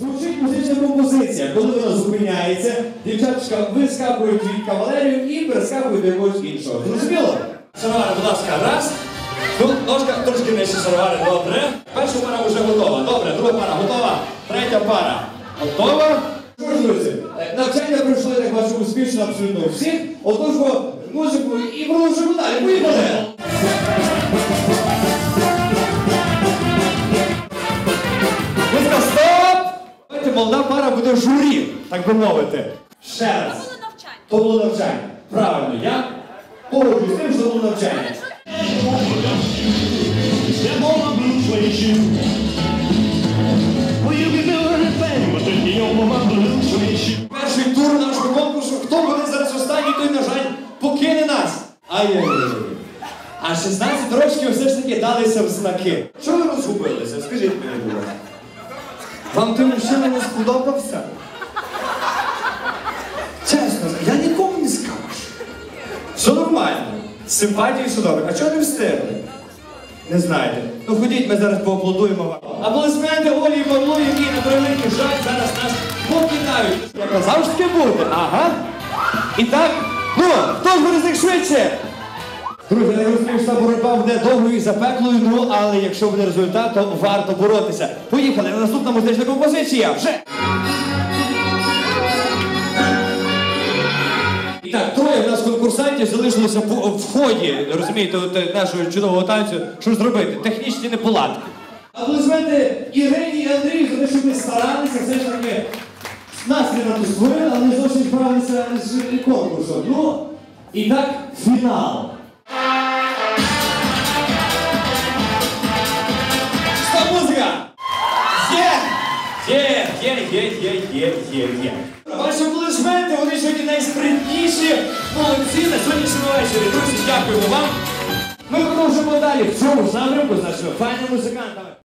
Звучить музична композиція. Коли вона зупиняється, дівчаточка вискакують від кавалерів і перескакують до якогось іншого. Зрозуміло? Шаровари, будь ласка, раз. Ну, ножка трошки нижче шаровари, добре. Перша пара вже готова. Добре, друга пара готова. Третя пара. Готова? Що ж, друзі, навчання пройшли, так бачу, успішно абсолютно всіх. Отож, музику і продовжуємо далі. Поїхали! Молода пара буде в журі, так би мовити. Ще раз. Було навчання. То було навчання. Правильно, я погоджуюсь з тим, що було навчання. Перший тур нашого конкурсу. Хто буде зараз останній, той, на жаль, покине нас. Ай-яй-яй. А 16 років все ж таки далися в знаки. Що ви розгубилися? Скажіть мені, будь ласка. Вам той мужчина не сподобався? Чесно, я нікому не скажу. Все нормально. Все добре. А чого не встигли? Не знаєте. Ну ходіть, ми зараз поаплодуємо вам. Аплодисменти Олі і Павлу, які на превеликий жаль зараз нас покидають. Я казав, що таке буде. Ага. І так, ну, хто ж них швидше? Друзі, я розумію, що боротьба буде довгою і запеклою, ну але якщо буде результат, то варто боротися. Поїхали, наступна музична композиція. Вже! І так, троє в нас конкурсантів залишилося в ході, розумієте, от, е, нашого чудового танцю. Що ж зробити? Технічні неполадки. Аплодисменти Євгеній і Андрій за те, що ви старалися, все ж таки тут створили, але не зовсім справилися з конкурсом. Ну, і так, фінал. Є, є, є, є, є, є. Ваші аплодисменти, вони сьогодні найспритніші молодці на сьогоднішньому вечорі. Друзі, дякуємо вам. Ми продовжимо далі в цьому напрямку з нашими файними музикантами.